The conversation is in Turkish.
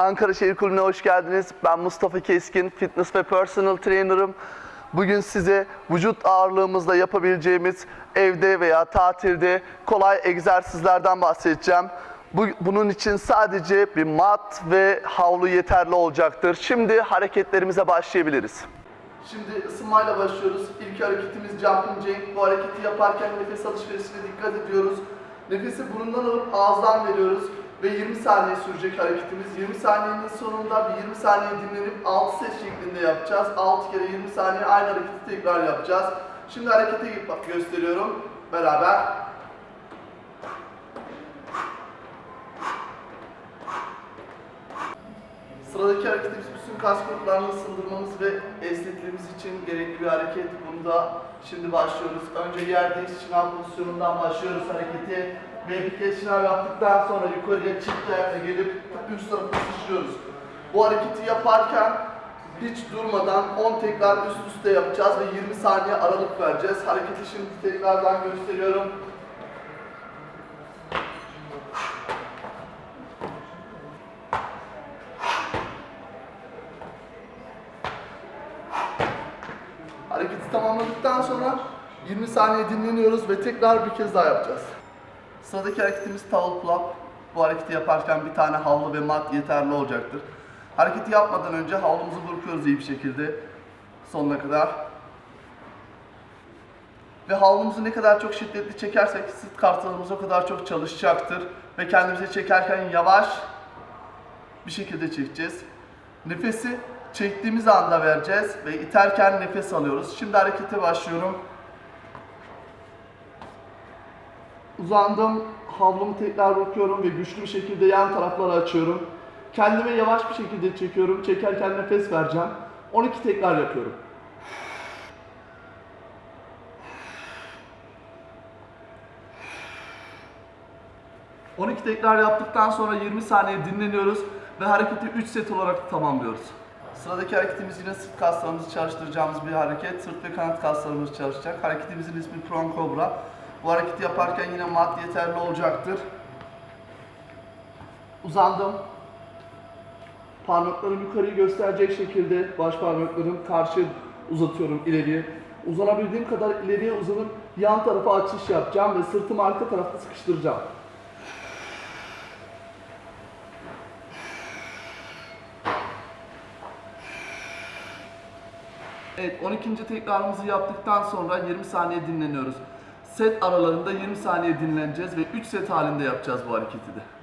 Ankara Şehir Kulübü'ne hoş geldiniz. Ben Mustafa Keskin, fitness ve personal trainer'ım. Bugün size vücut ağırlığımızla yapabileceğimiz evde veya tatilde kolay egzersizlerden bahsedeceğim. Bu, bunun için sadece bir mat ve havlu yeterli olacaktır. Şimdi hareketlerimize başlayabiliriz. Şimdi ısınmayla başlıyoruz. İlk hareketimiz jumping jack. Bu hareketi yaparken nefes alışverişine dikkat ediyoruz. Nefesi burundan alıp ağızdan veriyoruz ve 20 saniye sürecek hareketimiz. 20 saniyenin sonunda bir 20 saniye dinlenip 6 set şeklinde yapacağız. 6 kere 20 saniye aynı hareketi tekrar yapacağız. Şimdi harekete gösteriyorum beraber. Sıradaki hareketimiz bütün kas gruplarını ısındırmamız ve esnetmemiz için gerekli bir hareket. Bunda şimdi başlıyoruz. Önce yerdeyiz, şınav pozisyonundan başlıyoruz hareketi. Şınav yaptıktan sonra yukarıya çift ayakla gelip üst tarafı sıçrıyoruz. Bu hareketi yaparken hiç durmadan 10 tekrar üst üste yapacağız ve 20 saniye aralık vereceğiz. Hareketi şimdi tekrardan gösteriyorum. Hareketi tamamladıktan sonra 20 saniye dinleniyoruz ve tekrar bir kez daha yapacağız. Sıradaki hareketimiz towel pull up. Bu hareketi yaparken bir tane havlu ve mat yeterli olacaktır. Hareketi yapmadan önce havlumuzu bırakıyoruz iyi bir şekilde sonuna kadar. Ve havlumuzu ne kadar çok şiddetli çekersek sırt kartalımız o kadar çok çalışacaktır. Ve kendimizi çekerken yavaş bir şekilde çekeceğiz. Nefesi çektiğimiz anda vereceğiz ve iterken nefes alıyoruz. Şimdi harekete başlıyorum. Uzandım, havlumu tekrar bakıyorum ve güçlü bir şekilde yan tarafları açıyorum. Kendime yavaş bir şekilde çekiyorum. Çekerken nefes vereceğim. 12 tekrar yapıyorum. ...12 tekrar yaptıktan sonra 20 saniye dinleniyoruz ve hareketi 3 set olarak tamamlıyoruz. Sıradaki hareketimiz yine sırt kaslarımızı çalıştıracağımız bir hareket. Sırt ve kanat kaslarımız çalışacak. Hareketimizin ismi Prone Cobra. Bu hareketi yaparken yine mat yeterli olacaktır. Uzandım. Parmaklarım yukarıyı gösterecek şekilde baş parmaklarım karşı uzatıyorum ileriye. Uzanabildiğim kadar ileriye uzanıp yan tarafa açış yapacağım ve sırtımı arka tarafta sıkıştıracağım. Evet 12. tekrarımızı yaptıktan sonra 20 saniye dinleniyoruz. Set aralarında 20 saniye dinleneceğiz ve 3 set halinde yapacağız bu hareketi de.